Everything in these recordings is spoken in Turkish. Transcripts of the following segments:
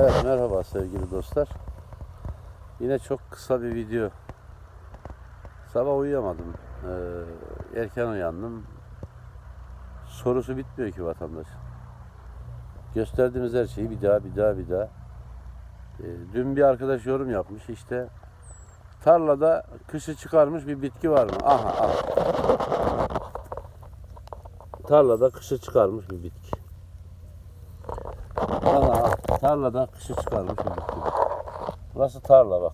Evet merhaba sevgili dostlar. Yine çok kısa bir video. Sabah uyuyamadım. Ee, erken uyandım. Sorusu bitmiyor ki vatandaş. Gösterdiğimiz her şeyi bir daha bir daha bir daha. Ee, dün bir arkadaş yorum yapmış işte tarlada kışı çıkarmış bir bitki var mı? Aha aha. Tarlada kışı çıkarmış bir bitki. Aha, tarlada kışı çıkarmış bir bitki. Burası tarla bak.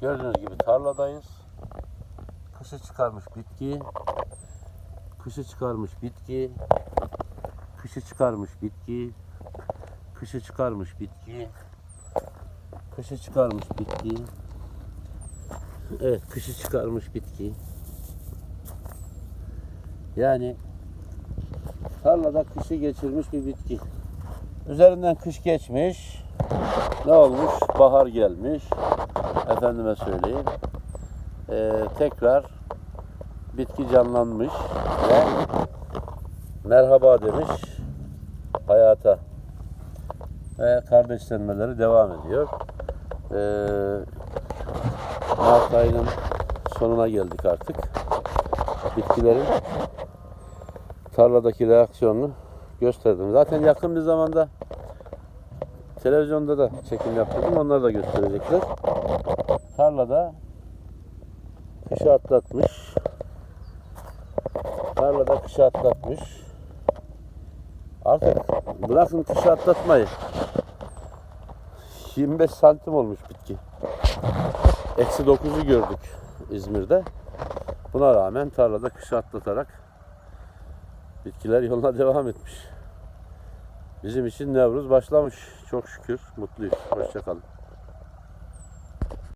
Gördüğünüz gibi tarladayız. Kışı çıkarmış bitki. Kışı çıkarmış bitki. Kışı çıkarmış bitki. Kışı çıkarmış bitki. Kışı çıkarmış bitki. Evet, kışı çıkarmış bitki. Yani tarlada kışı geçirmiş bir bitki. Üzerinden kış geçmiş. Ne olmuş? Bahar gelmiş. Efendime söyleyeyim. Ee, tekrar bitki canlanmış ve merhaba demiş hayata. Ve kardeşlenmeleri devam ediyor. Ee, Mart ayının sonuna geldik artık. Bitkilerin tarladaki reaksiyonunu gösterdim. Zaten yakın bir zamanda televizyonda da çekim yaptırdım. Onları da gösterecekler. Tarlada kışı atlatmış. Tarlada kışı atlatmış. Artık bırakın kışı atlatmayı. 25 santim olmuş bitki. Eksi 9'u gördük İzmir'de. Buna rağmen tarlada kışı atlatarak bitkiler yoluna devam etmiş. Bizim için Nevruz başlamış. Çok şükür mutluyuz. Hoşçakalın.